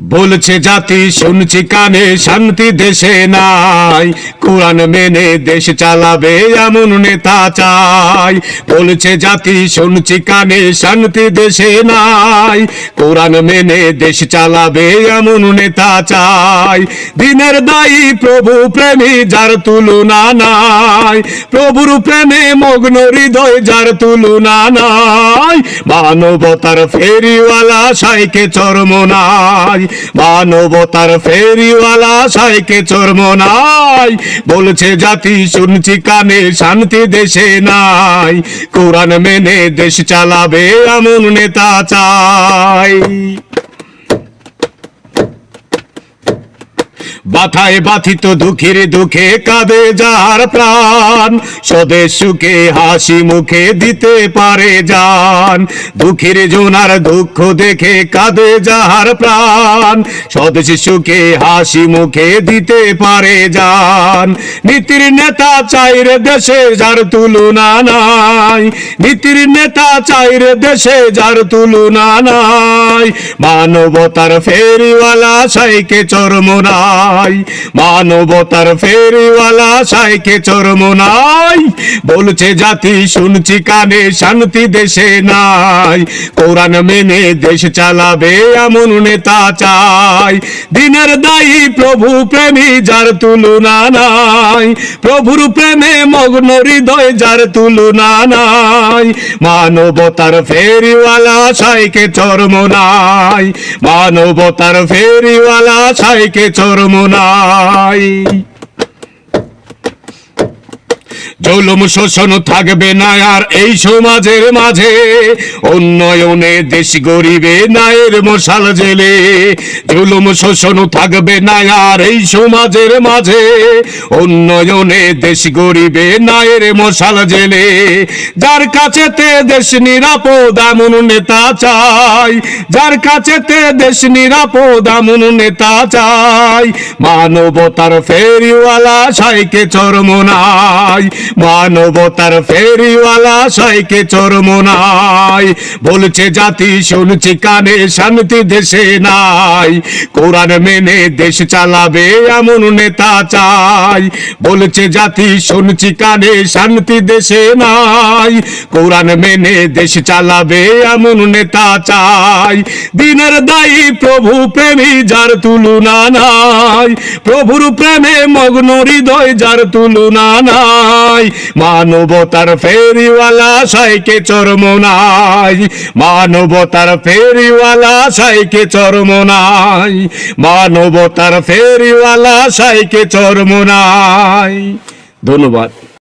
বলছে জাতি, শুনছি কানে, শান্তি দেশে নাই। কোরআন মেনে দেশ চালাবে, এমন নেতা চাই। বলছে জাতি, শুনছি কানে, শান্তি দেশে নাই। কোরআন মেনে দেশ চালাবে, এমন নেতা চাই। দিনের দায়ী প্রভু প্রেমী, যার তুলনা নাই। প্রভুর প্রেমে মগ্ন হৃদয়, যার তুলনা নাই। মানবতার ফেরিওয়ালা সাইকে চরম নাই। মানবতার ফেরিওয়ালা সাইকে চর্ম নাই। বলছে জাতি, শুনছি কানে, শান্তি দেশে নাই। কোরআন মেনে দেশ চালাবে এমন নেতা চাই। বাথায় বাথিত দুঃখের দুঃখে কাঁদে যার প্রাণ। স্বদেশ সুখে হাসি মুখে দিতে পারে যান। দুঃখের জোনার দুঃখ দেখে কাঁদে যার প্রাণ। স্বদেশ সুখে হাসি মুখে দিতে পারে যান। নীতির নেতা চাইরে দেশে যার তুলনা নাই। নীতির নেতা চাইরে দেশে যার তুলনা নাই। মানবতার ফেরিওয়ালা সাইকে চরম নাই। মানবতার ফেরিওয়ালা সাইকে চরম নাই। বলছে জাতি, শুনছি কানে, শান্তি দেশে নাই। কোরআন মেনে দেশ চালাবে এমন নেতা চাই। দিনের দায়ী প্রভু প্রেমী যার তুলনা নাই। প্রভুর প্রেমে মগ্ন হৃদয় যার তুলনা নাই। মানবতার ফেরিওয়ালা সাইকে চরম নাই। মানবতার ফেরিওয়ালা ছাইকে চরম নাই। জুলুম শোষণ থাকবে না আর এই সমাজের মাঝে। উন্নয়নে দেশ গরিবে নায়ের মশাল জেলে। জুলুম শোষণ থাকবে না আর এই সমাজের মাঝে। উন্নয়নে দেশ গরিবে নায়ের মশাল জেলে। যার কাছেতে দেশ নিরাপদ, এমন নেতা চাই। যার কাছেতে দেশ নিরাপদ, এমন নেতা চাই। মানবতার ফেরিওয়ালা সাইকে চরম নাই। মানবতার ফেরিওয়ালা সাইকে চরম নাই বলছে জাতি, শুনছি কানে, শান্তি দেশে নাই। কোরআন মেনে দেশ চালাবে এমন নেতা চাই। বলছে জাতি, শুনছি কানে, শান্তি দেশে নাই। কোরআন মেনে দেশ চালাবে এমন নেতা চাই। দিনের দায়ী প্রভু প্রেমী, যার তুলনা নাই। প্রভুর প্রেমে মগ্ন হৃদয়, যার তুলনা নাই। মানবতার ফেরিওয়ালা সাইকে চরম নাই। মানবতার ফেরিওয়ালা সাইকে চরম নাই। মানবতার ফেরিওয়ালা সাইকে চরম নাই। ধন্যবাদ।